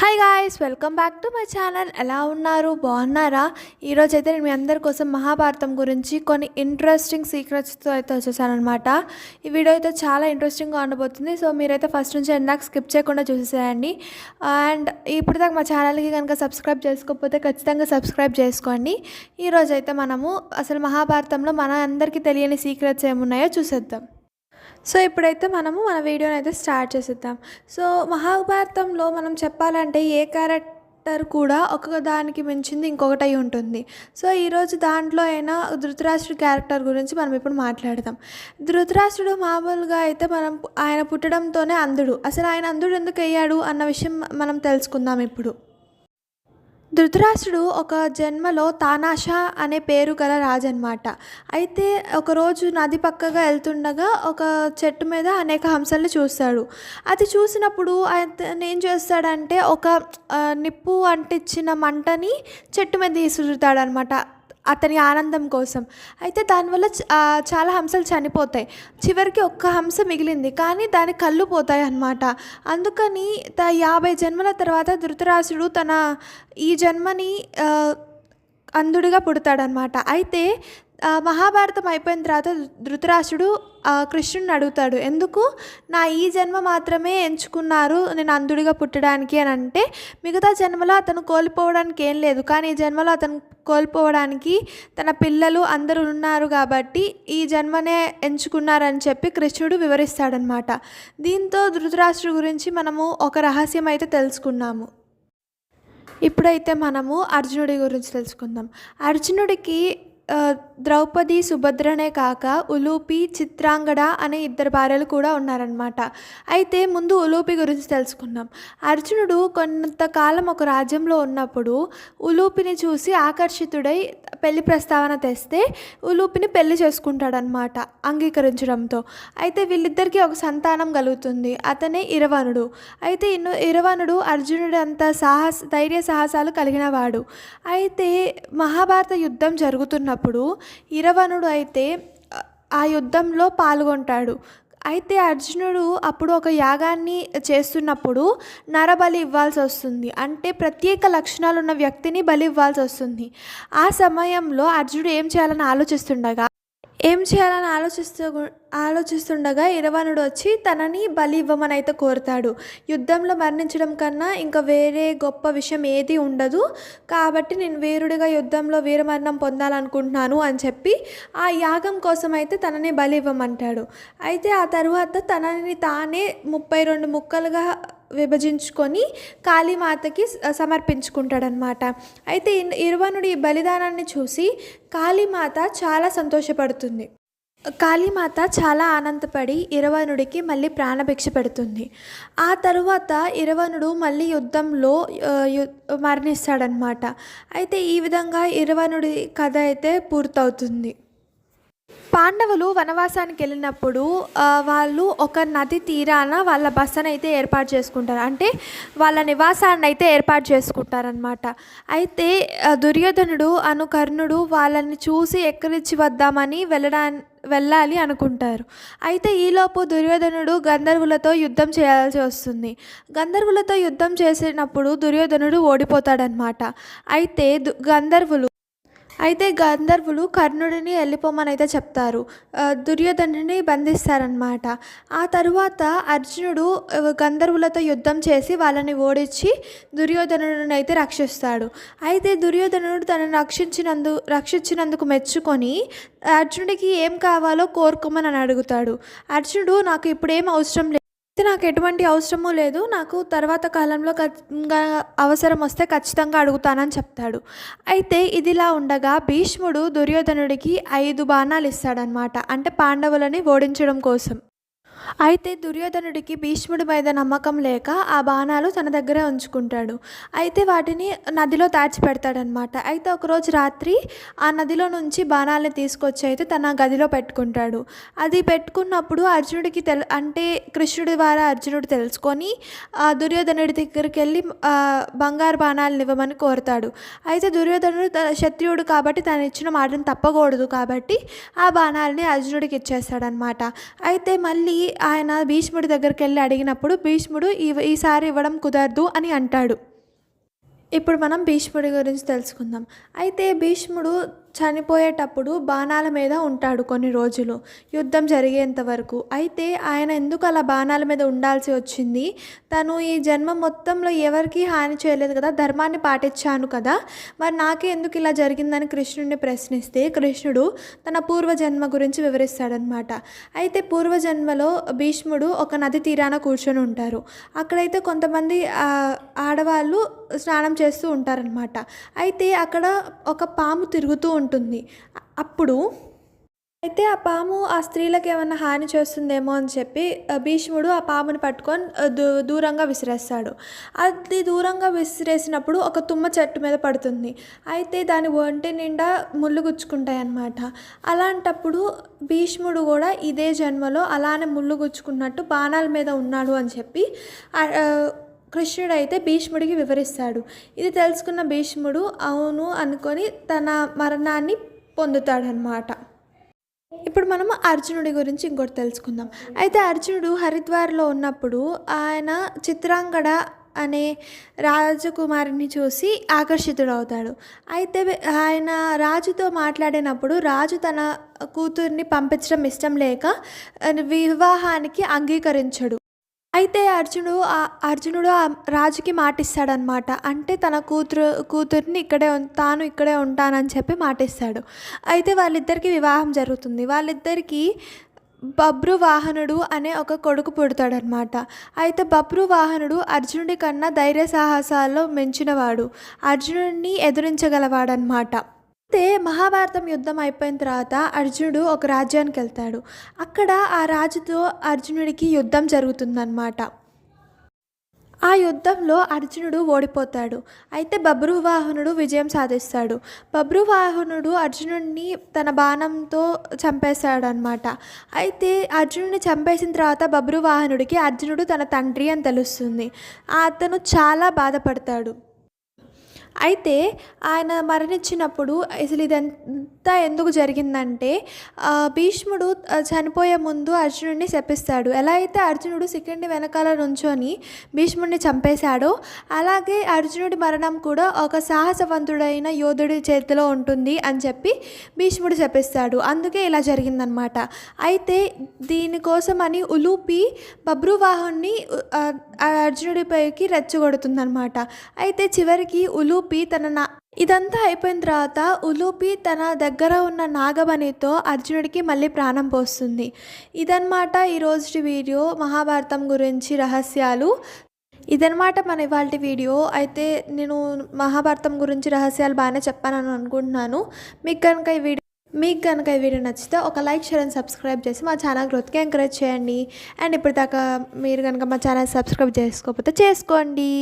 Hi guys welcome back to my channel ఎలా ఉన్నారు? బాగున్నారా? ఈరోజు అయితే నేను మీ అందరి కోసం మహాభారతం గురించి కొన్ని ఇంట్రెస్టింగ్ సీక్రెట్స్తో అయితే వచ్చేసానమాట ఈ వీడియో అయితే చాలా ఇంట్రెస్టింగ్గా ఉండబోతుంది. సో మీరైతే ఫస్ట్ నుంచి ఎందాక స్కిప్ చేయకుండా చూసేసేయండి. అండ్ ఇప్పుడు దాకా మా ఛానల్కి కనుక సబ్స్క్రైబ్ చేసుకోకపోతే ఖచ్చితంగా సబ్స్క్రైబ్ చేసుకోండి. ఈరోజైతే మనము అసలు మహాభారతంలో మన అందరికీ తెలియని సీక్రెట్స్ ఏమున్నాయో చూసేద్దాం. సో ఇప్పుడైతే మనము మన వీడియోని అయితే స్టార్ట్ చేసేద్దాం. సో మహాభారతంలో మనం చెప్పాలంటే ఏ క్యారెక్టర్ కూడా ఒక దానికి మించింది ఇంకొకటి అయి ఉంటుంది. సో ఈరోజు దాంట్లో అయినా ధృతరాష్ట్రుడి క్యారెక్టర్ గురించి మనం ఇప్పుడు మాట్లాడదాం. ధృతరాష్ట్రుడు మామూలుగా అయితే మనం ఆయన పుట్టడంతోనే అంధుడు. అసలు ఆయన అంధుడు ఎందుకు అయ్యాడు అన్న విషయం మనం తెలుసుకుందాం ఇప్పుడు. ధృతరాష్ట్రుడు ఒక జన్మలో తానాషా అనే పేరు గల రాజన్నమాట అయితే ఒకరోజు నది పక్కగా వెళ్తుండగా ఒక చెట్టు మీద అనేక హంసల్ని చూస్తాడు. అది చూసినప్పుడు అతను ఏం చేస్తాడంటే ఒక నిప్పు అంటించిన మంటని చెట్టు మీద తీసురుతాడనమాట అతని ఆనందం కోసం. అయితే దానివల్ల చాలా హంసలు చనిపోతాయి. చివరికి ఒక్క హంస మిగిలింది. కానీ దాని కళ్ళు పోతాయి అన్నమాట. అందుకని త యాభై జన్మల తర్వాత ధృతరాసుడు తన ఈ జన్మని అంధుడిగా పుడతాడనమాట అయితే మహాభారతం అయిపోయిన తర్వాత ధృతరాష్ట్రుడు కృష్ణుడిని అడుగుతాడు ఎందుకు? నా ఈ జన్మ మాత్రమే ఎంచుకున్నారు నేను అంధుడిగా పుట్టడానికి అని అంటే మిగతా జన్మలో అతను కోల్పోవడానికి ఏం లేదు కానీ ఈ జన్మలో అతను కోల్పోవడానికి తన పిల్లలు అందరూ ఉన్నారు కాబట్టి ఈ జన్మనే ఎంచుకున్నారని చెప్పి కృష్ణుడు వివరిస్తాడనమాట దీంతో ధృతరాష్ట్రుడు గురించి మనము ఒక రహస్యం అయితే తెలుసుకున్నాము. ఇప్పుడైతే మనము అర్జునుడి గురించి తెలుసుకుందాం. అర్జునుడికి ద్రౌపది సుభద్రనే కాక ఉలూపి చిత్రాంగడ అనే ఇద్దరు భార్యలు కూడా ఉన్నారనమాట అయితే ముందు ఉలూపి గురించి తెలుసుకుందాం. అర్జునుడు కొంతకాలం ఒక రాజ్యంలో ఉన్నప్పుడు ఉలూపిని చూసి ఆకర్షితుడై పెళ్ళి ప్రస్తావన తెస్తే ఉలూపిని పెళ్ళి చేసుకుంటాడనమాట అంగీకరించడంతో. అయితే వీళ్ళిద్దరికీ ఒక సంతానం కలుగుతుంది. అతనే ఇరవనుడు. అయితే ఇన్ను ఇరవనుడు అర్జునుడు అంత సాహస ధైర్య సాహసాలు కలిగినవాడు అయితే మహాభారత యుద్ధం జరుగుతున్నప్పుడు ఇరవనుడు అయితే ఆ- ఆ యుద్ధంలో పాల్గొంటాడు. అయితే అర్జునుడు అప్పుడు ఒక యాగాన్ని చేస్తున్నప్పుడు నరబలి ఇవ్వాల్సి వస్తుంది. అంటే ప్రత్యేక లక్షణాలు ఉన్న వ్యక్తిని బలి ఇవ్వాల్సి వస్తుంది. ఆ సమయంలో అర్జునుడు ఏం చేయాలని ఆలోచిస్తుండగా ఏం చేయాలని ఆలోచిస్తూ ఆలోచిస్తుండగా ఇరవనుడు వచ్చి తనని బలి ఇవ్వమని అయితే కోరుతాడు. యుద్ధంలో మరణించడం కన్నా ఇంకా వేరే గొప్ప విషయం ఏది ఉండదు. కాబట్టి నేను వీరుడిగా యుద్ధంలో వీరమరణం పొందాలనుకుంటున్నాను అని చెప్పి ఆ యాగం కోసం అయితే తనని బలి ఇవ్వమంటాడు అయితే ఆ తర్వాత తనని తానే ముప్పై రెండు ముక్కలుగా విభజించుకొని కాళీమాతకి సమర్పించుకుంటాడనమాట అయితే ఇన్- ఈ బలిదానాన్ని చూసి కాళీమాత చాలా సంతోషపడుతుంది. కాళీమాత చాలా ఆనందపడి ఇరవనుడికి మళ్ళీ ప్రాణభిక్ష పెడుతుంది. ఆ తరువాత ఇరవనుడు మళ్ళీ యుద్ధంలో మరణిస్తాడనమాట అయితే ఈ విధంగా ఇరవనుడి కథ అయితే పూర్తవుతుంది. పాండవులు వనవాసానికి వెళ్ళినప్పుడు వాళ్ళు ఒక నది తీరాన వాళ్ళ బసను అయితే ఏర్పాటు చేసుకుంటారు. అంటే వాళ్ళ నివాసాన్ని అయితే ఏర్పాటు చేసుకుంటారనమాట అయితే దుర్యోధనుడు అను కర్ణుడు వాళ్ళని చూసి ఎక్కడిచ్చి వద్దామని వెళ్ళడానికి వెళ్ళాలి అనుకుంటారు. అయితే ఈలోపు దుర్యోధనుడు గంధర్వులతో యుద్ధం చేయాల్సి వస్తుంది. గంధర్వులతో యుద్ధం చేసినప్పుడు దుర్యోధనుడు ఓడిపోతాడనమాట అయితే దు- గంధర్వులు అయితే గంధర్వులు కర్ణుడిని వెళ్ళిపోమని అయితే చెప్తారు. ఆ, దుర్యోధనుడిని బంధిస్తారనమాట ఆ తరువాత అర్జునుడు గంధర్వులతో యుద్ధం చేసి వాళ్ళని ఓడించి దుర్యోధనుడిని అయితే రక్షిస్తాడు. అయితే దుర్యోధనుడు తనను రక్షించినందు రక్షించినందుకు మెచ్చుకొని అర్జునుడికి ఏం కావాలో కోరుకోమని అని అడుగుతాడు. అర్జునుడు నాకు ఇప్పుడు ఏం అవసరం లేదు అయితే నాకు ఎటువంటి అవసరమూ లేదు. నాకు తర్వాత కాలంలో అవసరం వస్తే ఖచ్చితంగా అడుగుతానని చెప్తాడు. అయితే ఇదిలా ఉండగా భీష్ముడు దుర్యోధనుడికి ఐదు బాణాలు ఇస్తాడనమాట అంటే పాండవులని ఓడించడం కోసం. అయితే దుర్యోధనుడికి భీష్ముడి మీద నమ్మకం లేక ఆ బాణాలు తన దగ్గరే ఉంచుకుంటాడు. అయితే వాటిని నదిలో దాచిపెడతాడనమాట అయితే ఒకరోజు రాత్రి ఆ నదిలో నుంచి బాణాలని తీసుకొచ్చి అయితే తన గదిలో పెట్టుకుంటాడు. అది పెట్టుకున్నప్పుడు అర్జునుడికి తెల్ అంటే కృష్ణుడి ద్వారా అర్జునుడు తెలుసుకొని ఆ దుర్యోధనుడి దగ్గరికి వెళ్ళి బంగారు బాణాలను ఇవ్వమని కోరుతాడు. అయితే దుర్యోధనుడు క్షత్రియుడు కాబట్టి తను ఇచ్చిన మాటను తప్పకూడదు కాబట్టి ఆ బాణాలని అర్జునుడికి ఇచ్చేస్తాడనమాట అయితే మళ్ళీ ఆయన భీష్ముడి దగ్గరికి వెళ్ళి అడిగినప్పుడు భీష్ముడు ఈ ఈసారి ఇవ్వడం కుదరదు అని అంటాడు. ఇప్పుడు మనం భీష్ముడి గురించి తెలుసుకుందాం. అయితే భీష్ముడు చనిపోయేటప్పుడు బాణాల మీద ఉంటాడు కొన్ని రోజులు. యుద్ధం జరిగేంత వరకు. అయితే ఆయన ఎందుకు అలా బాణాల మీద ఉండాల్సి వచ్చింది? తను ఈ జన్మ మొత్తంలో ఎవరికీ హాని చేయలేదు కదా? ధర్మాన్ని పాటించాను కదా? మరి నాకే ఎందుకు ఇలా జరిగిందని కృష్ణుడిని ప్రశ్నిస్తే కృష్ణుడు తన పూర్వజన్మ గురించి వివరిస్తాడనమాట అయితే పూర్వజన్మలో భీష్ముడు ఒక నది తీరాన కూర్చొని ఉంటారు. అక్కడైతే కొంతమంది ఆడవాళ్ళు స్నానం చేస్తూ ఉంటారనమాట అయితే అక్కడ ఒక పాము తిరుగుతూ ఉంటుంది. అప్పుడు అయితే ఆ పాము ఆ స్త్రీలకు ఏమన్నా హాని చేస్తుందేమో అని చెప్పి భీష్ముడు ఆ పాముని పట్టుకొని దూ దూరంగా విసిరేస్తాడు. అది దూరంగా విసిరేసినప్పుడు ఒక తుమ్మ చెట్టు మీద పడుతుంది. అయితే దాని ఒంటి నిండా ముళ్ళు గుచ్చుకుంటాయి అన్నమాట. అలాంటప్పుడు భీష్ముడు కూడా ఇదే జన్మలో అలానే ముళ్ళు గుచ్చుకున్నట్టు బాణాల మీద ఉన్నాడు అని చెప్పి కృష్ణుడైతే కృష్ణుడు అయితే భీష్ముడికి వివరిస్తాడు. ఇది తెలుసుకున్న భీష్ముడు అవును అనుకొని తన మరణాన్ని పొందుతాడనమాట ఇప్పుడు మనము అర్జునుడి గురించి ఇంకోటి తెలుసుకుందాం. అయితే అర్జునుడు హరిద్వార్లో ఉన్నప్పుడు ఆయన చిత్రాంగడ అనే రాజకుమారిని చూసి ఆకర్షితుడవుతాడు. అయితే ఆయన రాజుతో మాట్లాడినప్పుడు రాజు తన కూతుర్ని పంపించడం ఇష్టం లేక వివాహానికి అంగీకరించడు. అయితే అర్జునుడు ఆ- అర్జునుడు ఆ రాజుకి మాటిస్తాడనమాట. అంటే తన కూతురు కూతుర్ని ఇక్కడే తాను ఇక్కడే ఉంటానని చెప్పి మాటిస్తాడు. అయితే వాళ్ళిద్దరికి వివాహం జరుగుతుంది. వాళ్ళిద్దరికీ బబ్రు వాహనుడు అనే ఒక కొడుకు పుడతాడనమాట. అయితే బబ్రు వాహనుడు అర్జునుడి కన్నా ధైర్య సాహసాల్లో మించినవాడు. అర్జునుడిని ఎదురించగలవాడనమాట. అయితే మహాభారతం యుద్ధం అయిపోయిన తర్వాత అర్జునుడు ఒక రాజ్యానికి వెళ్తాడు. అక్కడ ఆ రాజుతో అర్జునుడికి యుద్ధం జరుగుతుందన్నమాట. ఆ యుద్ధంలో అర్జునుడు ఓడిపోతాడు. అయితే బబ్రువాహనుడు విజయం సాధిస్తాడు. బబ్రువాహనుడు అర్జునుడిని తన బాణంతో చంపేశాడనమాట అయితే అర్జునుడిని చంపేసిన తర్వాత బబ్రువాహనుడికి అర్జునుడు తన తండ్రి అని తెలుస్తుంది. అతను చాలా బాధపడతాడు. అయితే ఆయన మరణించినప్పుడు అసలు ఇదంతా ఎందుకు జరిగిందంటే భీష్ముడు చనిపోయే ముందు అర్జునుడిని శపిస్తాడు. ఎలా అయితే అర్జునుడు శిఖండి వెనకాల నుంచొని భీష్ముడిని చంపేశాడో అలాగే అర్జునుడి మరణం కూడా ఒక సాహసవంతుడైన యోధుడి చేతిలో ఉంటుంది అని చెప్పి భీష్ముడు శపిస్తాడు. అందుకే ఇలా జరిగిందనమాట అయితే దీనికోసమని ఉలూపి బబ్రువాహుని ఆ, అర్జునుడిపైకి రెచ్చగొడుతుందనమాట అయితే చివరికి ఉలూపి తన నా ఇదంతా అయిపోయిన తర్వాత ఉలూపి తన దగ్గర ఉన్న నాగమణితో అర్జునుడికి మళ్ళీ ప్రాణం పోస్తుంది. ఇదన్నమాట ఈరోజు వీడియో మహాభారతం గురించి రహస్యాలు. ఇదనమాట మన ఇవాళ వీడియో. అయితే నేను మహాభారతం గురించి రహస్యాలు బాగానే చెప్పానని అనుకుంటున్నాను. మీకు కనుక ఈ వీడియో మీకు కనుక ఈ వీడియో నచ్చితే ఒక లైక్ షేర్ అండ్ సబ్స్క్రైబ్ చేసి మా ఛానల్ గ్రోత్కి ఎంకరేజ్ చేయండి. అండ్ ఇప్పుడు దాకా మీరు కనుక మా ఛానల్ సబ్స్క్రైబ్ చేసుకోకపోతే చేసుకోండి.